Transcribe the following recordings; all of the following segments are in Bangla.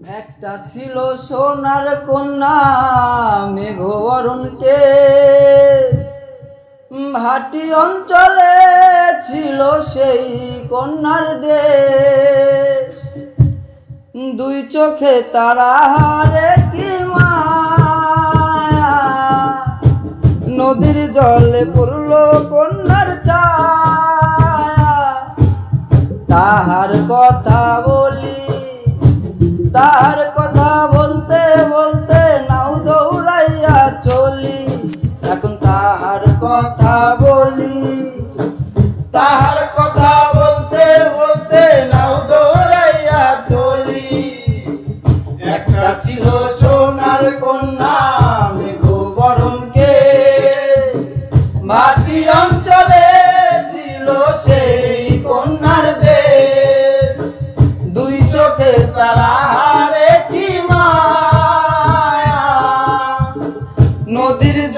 একটা ছিল সোনার কন্যা মেঘবরণকে। ভাটি অঞ্চলে ছিল সেই কন্যার দেশ। দুই চোখে তারা হারে কি মায়া। নদীর জলে পড়ল কন্যার ছায়া। তাহার কথা বলি তাহার কথা বলতে বলতে নাও দৌড়াইয়া চলি। এখন তাহার কথা বলি। তাহার কথা বলতে বলতে নাও দৌড়াইয়া চলি। একটা ছিল সোনার কন্যা মেঘবরণকে মাটি ছিল সেই কন্যার দুই চোখে তারা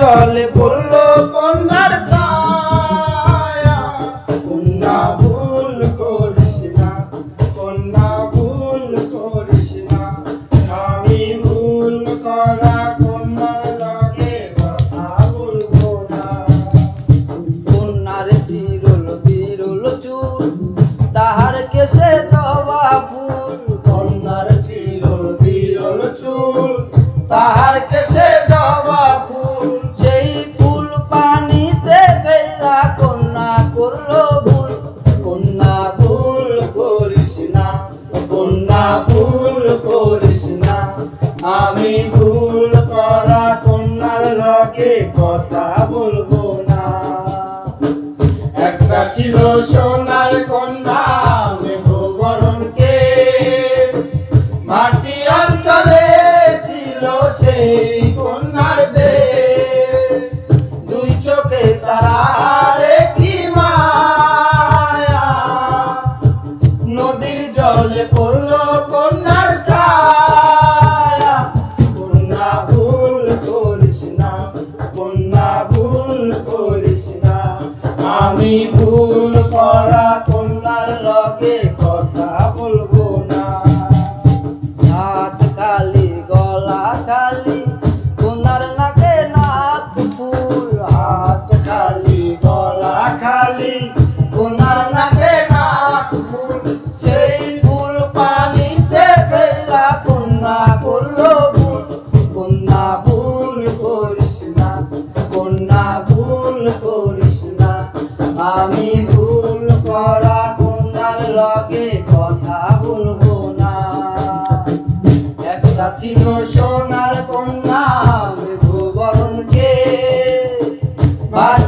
জলে পড়ল কন্যার ছায়া। কন্যা ভুল করিস না কন্যা ভুল করিস না। আমি ভুল করা কন্যার লগে কথা বলব না। কন্যার চিরল বিরল চুল তাহার কেসে জবা ফুল কন্যার চিরল বিরল চুল তাহার কেসে লগে কথা বলব না। একটা ছিল সোনার কন্যা মেঘবরণকে মাটি অঞ্চলে ছিল সেই কন্যার দেশ। দুই চোখে তারা ভুল করা কন্যার লগে কথা বলব না। হাত কালি গলা কালি সোনার কন্যা মেঘবরণকে মাটি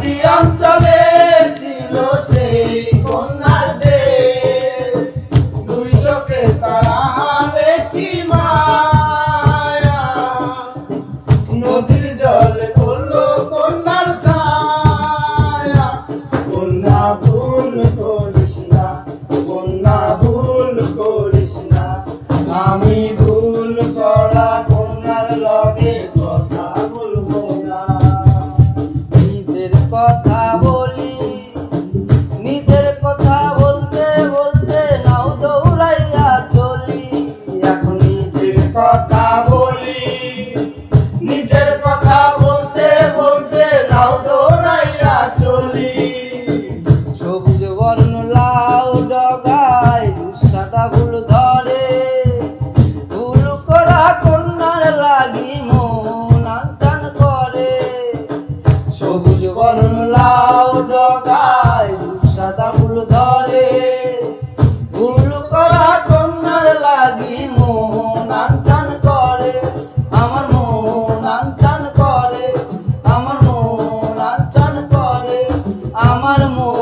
সবুজ বরণ লাউ ডগায় সাদা ফুল ধরে। ফুল করা কন্যার লাগি মোহন আঞ্চান করে, আমার মন আঞ্চান করে, আমার মন আঞ্চান করে, আমার মন